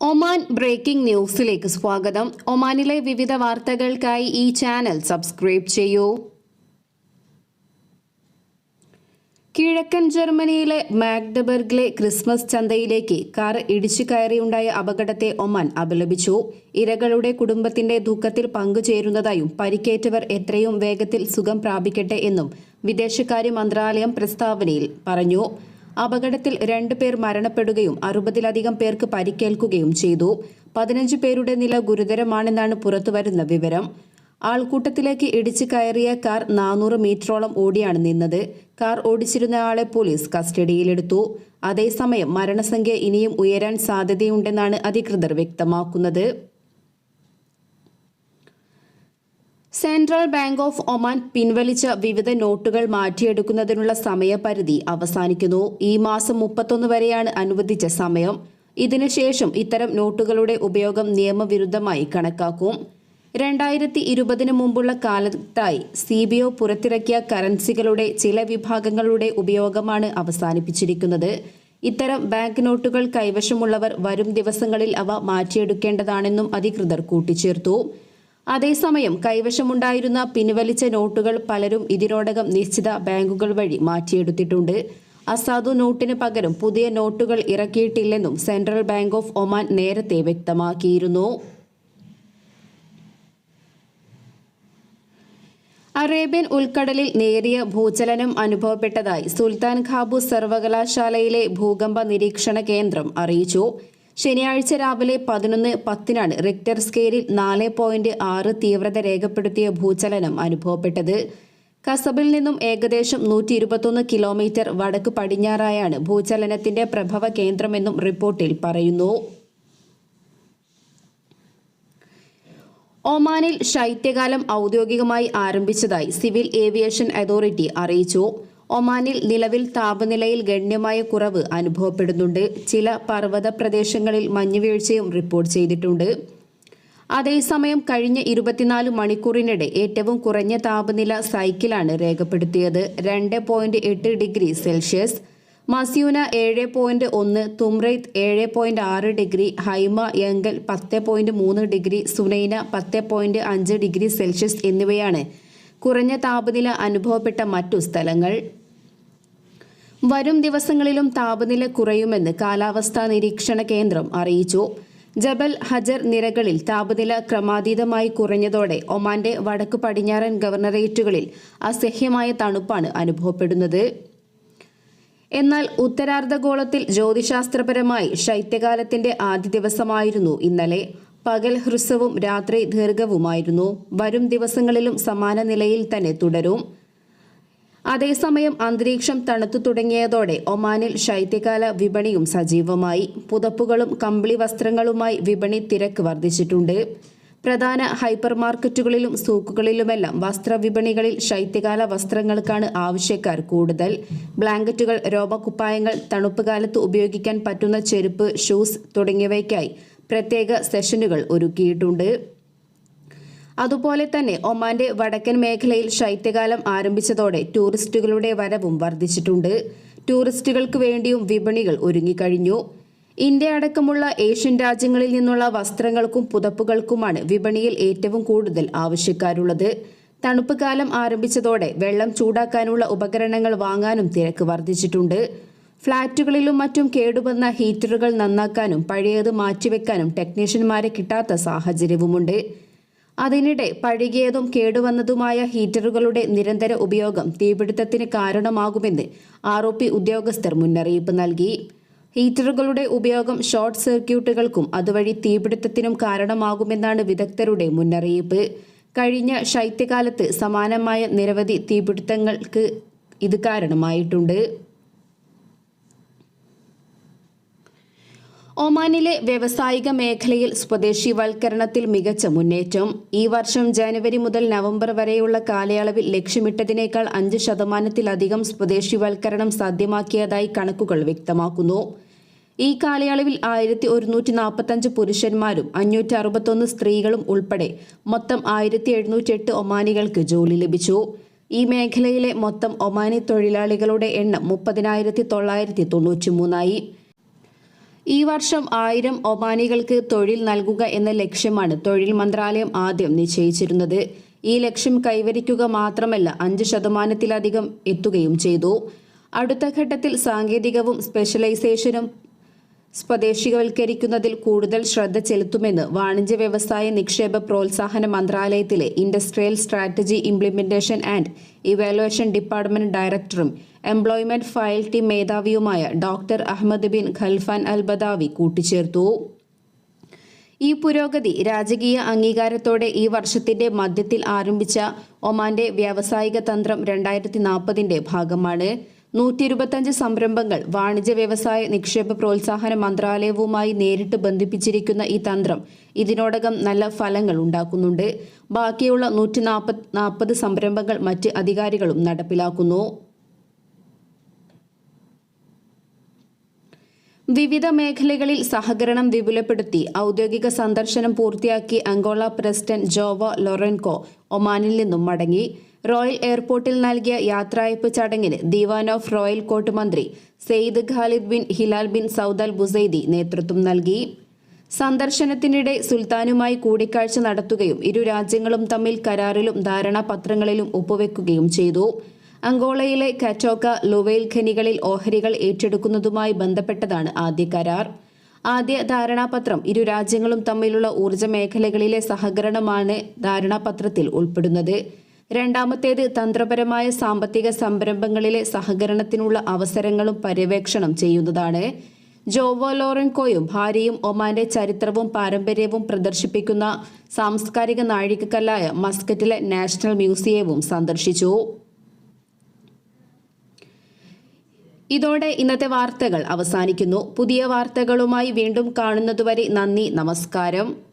Oman breaking ന്യൂസിലേക്ക് സ്വാഗതം. ഒമാനിലെ വിവിധ വാർത്തകൾക്കായി ഈ ചാനൽ സബ്സ്ക്രൈബ് ചെയ്യൂ. കിഴക്കൻ ജർമ്മനിയിലെ മാഗ്ഡബർഗിലെ ക്രിസ്മസ് ചന്തയിലേക്ക് കാർ ഇടിച്ചു കയറിയുണ്ടായ അപകടത്തെ ഒമാൻ അപലപിച്ചു. ഇരകളുടെ കുടുംബത്തിന്റെ ദുഃഖത്തിൽ പങ്കുചേരുന്നതായും പരിക്കേറ്റവർ എത്രയും വേഗത്തിൽ സുഖം പ്രാപിക്കട്ടെ എന്നും വിദേശകാര്യ മന്ത്രാലയം പ്രസ്താവനയിൽ പറഞ്ഞു. അപകടത്തിൽ രണ്ടുപേർ മരണപ്പെടുകയും അറുപതിലധികം പേർക്ക് പരിക്കേൽക്കുകയും ചെയ്തു. പതിനഞ്ച് പേരുടെ നില ഗുരുതരമാണെന്നാണ് പുറത്തുവരുന്ന വിവരം. ആൾക്കൂട്ടത്തിലേക്ക് ഇടിച്ചു കയറിയ കാർ നാനൂറ് മീറ്ററോളം ഓടിയാണ് നിന്നത്. കാർ ഓടിച്ചിരുന്ന ആളെ പോലീസ് കസ്റ്റഡിയിലെടുത്തു. അതേസമയം മരണസംഖ്യ ഇനിയും ഉയരാൻ സാധ്യതയുണ്ടെന്നാണ് അധികൃതർ വ്യക്തമാക്കുന്നത്. സെൻട്രൽ ബാങ്ക് ഓഫ് ഒമാൻ പിൻവലിച്ച വിവിധ നോട്ടുകൾ മാറ്റിയെടുക്കുന്നതിനുള്ള സമയപരിധി അവസാനിക്കുന്നു. ഈ മാസം മുപ്പത്തൊന്ന് വരെയാണ് അനുവദിച്ച സമയം. ഇതിനുശേഷം ഇത്തരം നോട്ടുകളുടെ ഉപയോഗം നിയമവിരുദ്ധമായി കണക്കാക്കും. രണ്ടായിരത്തി ഇരുപതിന് മുമ്പുള്ള കാലത്തായി സി ബി ഒ പുറത്തിറക്കിയ കറൻസികളുടെ ചില വിഭാഗങ്ങളുടെ ഉപയോഗമാണ് അവസാനിപ്പിച്ചിരിക്കുന്നത്. ഇത്തരം ബാങ്ക് നോട്ടുകൾ കൈവശമുള്ളവർ വരും ദിവസങ്ങളിൽ അവ മാറ്റിയെടുക്കേണ്ടതാണെന്നും അധികൃതർ കൂട്ടിച്ചേർത്തു. അതേസമയം കൈവശമുണ്ടായിരുന്ന പിൻവലിച്ച നോട്ടുകൾ പലരും ഇതിനോടകം നിശ്ചിത ബാങ്കുകൾ വഴി മാറ്റിയെടുത്തിട്ടുണ്ട്. അസാധു നോട്ടിന് പകരം പുതിയ നോട്ടുകൾ ഇറക്കിയിട്ടില്ലെന്നും സെൻട്രൽ ബാങ്ക് ഓഫ് ഒമാൻ നേരത്തെ വ്യക്തമാക്കിയിരുന്നു. അറേബ്യൻ ഉൾക്കടലിൽ നേരിയ ഭൂചലനം അനുഭവപ്പെട്ടതായി സുൽത്താൻ ഖാബൂസ് സർവകലാശാലയിലെ ഭൂകമ്പ നിരീക്ഷണ കേന്ദ്രം അറിയിച്ചു. ശനിയാഴ്ച രാവിലെ പതിനൊന്ന് പത്തിനാണ് റിക്ടർ സ്കെയിലിൽ നാല് പോയിന്റ് ആറ് തീവ്രത രേഖപ്പെടുത്തിയ ഭൂചലനം അനുഭവപ്പെട്ടത്. കസബിൽ നിന്നും ഏകദേശം നൂറ്റി ഇരുപത്തൊന്ന് കിലോമീറ്റർ വടക്ക് പടിഞ്ഞാറായാണ് ഭൂചലനത്തിന്റെ പ്രഭവ കേന്ദ്രമെന്നും റിപ്പോർട്ടിൽ പറയുന്നു. ഒമാനിൽ ശൈത്യകാലം ഔദ്യോഗികമായി ആരംഭിച്ചതായി സിവിൽ ഏവിയേഷൻ അതോറിറ്റി അറിയിച്ചു. ഒമാനിൽ നിലവിൽ താപനിലയിൽ ഗണ്യമായ കുറവ് അനുഭവപ്പെടുന്നുണ്ട്. ചില പർവത പ്രദേശങ്ങളിൽ മഞ്ഞുവീഴ്ചയും റിപ്പോർട്ട് ചെയ്തിട്ടുണ്ട്. അതേസമയം കഴിഞ്ഞ ഇരുപത്തിനാല് മണിക്കൂറിനിടെ ഏറ്റവും കുറഞ്ഞ താപനില സൈക്കിളാണ് രേഖപ്പെടുത്തിയത്. രണ്ട് പോയിന്റ് എട്ട് ഡിഗ്രി സെൽഷ്യസ് മസ്യൂന ഏഴ് പോയിന്റ് ഒന്ന് തുമ്രൈത്ത് ഏഴ് പോയിന്റ് ആറ് ഡിഗ്രി ഹൈമ യങ്കൽ പത്ത് പോയിന്റ് മൂന്ന് ഡിഗ്രി സുനൈന പത്ത് പോയിന്റ് അഞ്ച് ഡിഗ്രി സെൽഷ്യസ് എന്നിവയാണ് കുറഞ്ഞ താപനില അനുഭവപ്പെട്ട മറ്റു സ്ഥലങ്ങൾ. വരും ദിവസങ്ങളിലും താപനില കുറയുമെന്ന് കാലാവസ്ഥാ നിരീക്ഷണ കേന്ദ്രം അറിയിച്ചു. ജബൽ ഹജർ നിരകളിൽ താപനില ക്രമാതീതമായി കുറഞ്ഞതോടെ ഒമാന്റെ വടക്ക് പടിഞ്ഞാറൻ ഗവർണറേറ്റുകളിൽ അസഹ്യമായ തണുപ്പാണ് അനുഭവപ്പെടുന്നത്. എന്നാൽ ഉത്തരാർദ്ധഗോളത്തിൽ ജ്യോതിശാസ്ത്രപരമായി ശൈത്യകാലത്തിന്റെ ആദ്യ ദിവസമായിരുന്നു ഇന്നലെ. പകൽ ഹ്രസ്വവും രാത്രി ദീർഘവുമായിരുന്നു. വരും ദിവസങ്ങളിലും സമാന നിലയിൽ തന്നെ തുടരും. അതേസമയം അന്തരീക്ഷം തണുത്തു തുടങ്ങിയതോടെ ഒമാനിൽ ശൈത്യകാല വിപണിയും സജീവമായി. പുതപ്പുകളും കമ്പിളി വസ്ത്രങ്ങളുമായി വിപണി തിരക്ക് വർദ്ധിച്ചിട്ടുണ്ട്. പ്രധാന ഹൈപ്പർ മാർക്കറ്റുകളിലും സൂക്കുകളിലുമെല്ലാം വസ്ത്രവിപണികളിൽ ശൈത്യകാല വസ്ത്രങ്ങൾക്കാണ് ആവശ്യക്കാർ കൂടുതൽ. ബ്ലാങ്കറ്റുകൾ രോമകുപ്പായങ്ങൾ തണുപ്പ് കാലത്ത് ഉപയോഗിക്കാൻ പറ്റുന്ന ചെരുപ്പ് ഷൂസ് തുടങ്ങിയവയ്ക്കായി പ്രത്യേക സെഷനുകൾ ഒരുക്കിയിട്ടുണ്ട്. അതുപോലെ തന്നെ ഒമാന്റെ വടക്കൻ മേഖലയിൽ ശൈത്യകാലം ആരംഭിച്ചതോടെ ടൂറിസ്റ്റുകളുടെ വരവും വർദ്ധിച്ചിട്ടുണ്ട്. ടൂറിസ്റ്റുകൾക്ക് വേണ്ടിയും വിപണികൾ ഒരുങ്ങിക്കഴിഞ്ഞു. ഇന്ത്യ അടക്കമുള്ള ഏഷ്യൻ രാജ്യങ്ങളിൽ നിന്നുള്ള വസ്ത്രങ്ങൾക്കും പുതപ്പുകൾക്കുമാണ് വിപണിയിൽ ഏറ്റവും കൂടുതൽ ആവശ്യക്കാരുള്ളത്. തണുപ്പ് കാലം ആരംഭിച്ചതോടെ വെള്ളം ചൂടാക്കാനുള്ള ഉപകരണങ്ങൾ വാങ്ങാനും തിരക്ക് വർദ്ധിച്ചിട്ടുണ്ട്. ഫ്ളാറ്റുകളിലും മറ്റും കേടുവന്ന ഹീറ്ററുകൾ നന്നാക്കാനും പഴയത് മാറ്റിവെക്കാനും ടെക്നീഷ്യന്മാരെ കിട്ടാത്ത സാഹചര്യവുമുണ്ട്. അതിനിടെ പഴകിയതും കേടുവന്നതുമായ ഹീറ്ററുകളുടെ നിരന്തര ഉപയോഗം തീപിടുത്തത്തിന് കാരണമാകുമെന്ന് ആർ ഒ പി ഉദ്യോഗസ്ഥർ മുന്നറിയിപ്പ് നൽകി. ഹീറ്ററുകളുടെ ഉപയോഗം ഷോർട്ട് സർക്യൂട്ടുകൾക്കും അതുവഴി തീപിടുത്തത്തിനും കാരണമാകുമെന്നാണ് വിദഗ്ധരുടെ മുന്നറിയിപ്പ്. കഴിഞ്ഞ ശൈത്യകാലത്ത് സമാനമായ നിരവധി തീപിടുത്തങ്ങൾക്ക് ഇത് കാരണമായിട്ടുണ്ട്. ഒമാനിലെ വ്യവസായിക മേഖലയിൽ സ്വദേശിവൽക്കരണത്തിൽ മികച്ച മുന്നേറ്റം. ഈ വർഷം ജനുവരി മുതൽ നവംബർ വരെയുള്ള കാലയളവിൽ ലക്ഷ്യമിട്ടതിനേക്കാൾ അഞ്ച് ശതമാനത്തിലധികം സ്വദേശിവൽക്കരണം സാധ്യമാക്കിയതായി കണക്കുകൾ വ്യക്തമാക്കുന്നു. ഈ കാലയളവിൽ ആയിരത്തി ഒരുന്നൂറ്റി നാൽപ്പത്തഞ്ച് പുരുഷന്മാരും അഞ്ഞൂറ്റി അറുപത്തൊന്ന് സ്ത്രീകളും ഉൾപ്പെടെ മൊത്തം ആയിരത്തി എഴുന്നൂറ്റി എട്ട് ഒമാനികൾക്ക് ജോലി ലഭിച്ചു. ഈ മേഖലയിലെ മൊത്തം ഒമാനി തൊഴിലാളികളുടെ എണ്ണം മുപ്പതിനായിരത്തി തൊള്ളായിരത്തി തൊണ്ണൂറ്റി മൂന്നായി ഈ വർഷം ആയിരം ഒമാനികൾക്ക് തൊഴിൽ നൽകുക എന്ന ലക്ഷ്യമാണ് തൊഴിൽ മന്ത്രാലയം ആദ്യം നിശ്ചയിച്ചിരുന്നത്. ഈ ലക്ഷ്യം കൈവരിക്കുക മാത്രമല്ല അഞ്ച് ശതമാനത്തിലധികം എത്തുകയും ചെയ്തു. അടുത്ത ഘട്ടത്തിൽ സാങ്കേതികവും സ്പെഷ്യലൈസേഷനും സ്വദേശികവൽക്കരിക്കുന്നതിൽ കൂടുതൽ ശ്രദ്ധ ചെലുത്തുമെന്ന് വാണിജ്യ വ്യവസായ നിക്ഷേപ പ്രോത്സാഹന മന്ത്രാലയത്തിലെ industrial strategy implementation and evaluation department ഡയറക്ടറും employment file team മേധാവിയുമായ doctor Ahmed bin Khalfan Al Badawi കൂട്ടിച്ചേർത്തു. ഈ പുരോഗതി രാജകീയ അംഗീകാരത്തോടെ ഈ വർഷത്തിന്റെ മധ്യത്തിൽ ആരംഭിച്ച ഒമാന്റെ വ്യാവസായിക തന്ത്രം രണ്ടായിരത്തി നാൽപ്പതിന്റെ ഭാഗമാണ്. നൂറ്റി ഇരുപത്തഞ്ച് സംരംഭങ്ങൾ വാണിജ്യ വ്യവസായ നിക്ഷേപ പ്രോത്സാഹന മന്ത്രാലയവുമായി നേരിട്ട് ബന്ധിപ്പിച്ചിരിക്കുന്ന ഈ തന്ത്രം ഇതിനോടകം നല്ല ഫലങ്ങൾ ഉണ്ടാക്കുന്നുണ്ട്. ബാക്കിയുള്ള നൂറ്റി നാൽപ്പത് നാൽപ്പത് സംരംഭങ്ങൾ മറ്റ് അധികാരികളും നടപ്പിലാക്കുന്നു. വിവിധ മേഖലകളിൽ സഹകരണം വിപുലപ്പെടുത്തി ഔദ്യോഗിക സന്ദർശനം പൂർത്തിയാക്കി അങ്കോള പ്രസിഡന്റ് ജോവ ലൊറൻകോ ഒമാനിൽ നിന്നും മടങ്ങി. റോയൽ എയർപോർട്ടിൽ നൽകിയ യാത്രയപ്പ് ചടങ്ങിന് ദിവാൻ ഓഫ് റോയൽ കോർട്ട് മന്ത്രി Sayyid Khalid bin Hilal bin Saud Al Busaidi നേതൃത്വം നൽകി. സന്ദർശനത്തിനിടെ സുൽത്താനുമായി കൂടിക്കാഴ്ച നടത്തുകയും ഇരു രാജ്യങ്ങളും തമ്മിൽ കരാറിലും ധാരണാപത്രങ്ങളിലും ഒപ്പുവെക്കുകയും ചെയ്തു. അങ്കോളയിലെ കറ്റോക്ക ലുവയിൽ ഖനികളിൽ ഓഹരികൾ ഏറ്റെടുക്കുന്നതുമായി ബന്ധപ്പെട്ടതാണ് ആദ്യ കരാർ. ആദ്യ ധാരണാപത്രം ഇരു രാജ്യങ്ങളും തമ്മിലുള്ള ഊർജ മേഖലകളിലെ സഹകരണമാണ് ധാരണാപത്രത്തിൽ ഉൾപ്പെടുന്നത്. രണ്ടാമത്തേത് തന്ത്രപരമായ സാമ്പത്തിക സംരംഭങ്ങളിലെ സഹകരണത്തിനുള്ള അവസരങ്ങളും പര്യവേക്ഷണം ചെയ്യുന്നതാണ്. ജോവോ ലോറൻകോയും ഭാര്യയും ഒമാന്റെ ചരിത്രവും പാരമ്പര്യവും പ്രദർശിപ്പിക്കുന്ന സാംസ്കാരിക നാഴികക്കല്ലായ മസ്കറ്റിലെ നാഷണൽ മ്യൂസിയവും സന്ദർശിച്ചു. ഇതോടെ ഇന്നത്തെ വാർത്തകൾ അവസാനിക്കുന്നു. പുതിയ വാർത്തകളുമായി വീണ്ടും കാണുന്നതുവരെ നന്ദി നമസ്കാരം.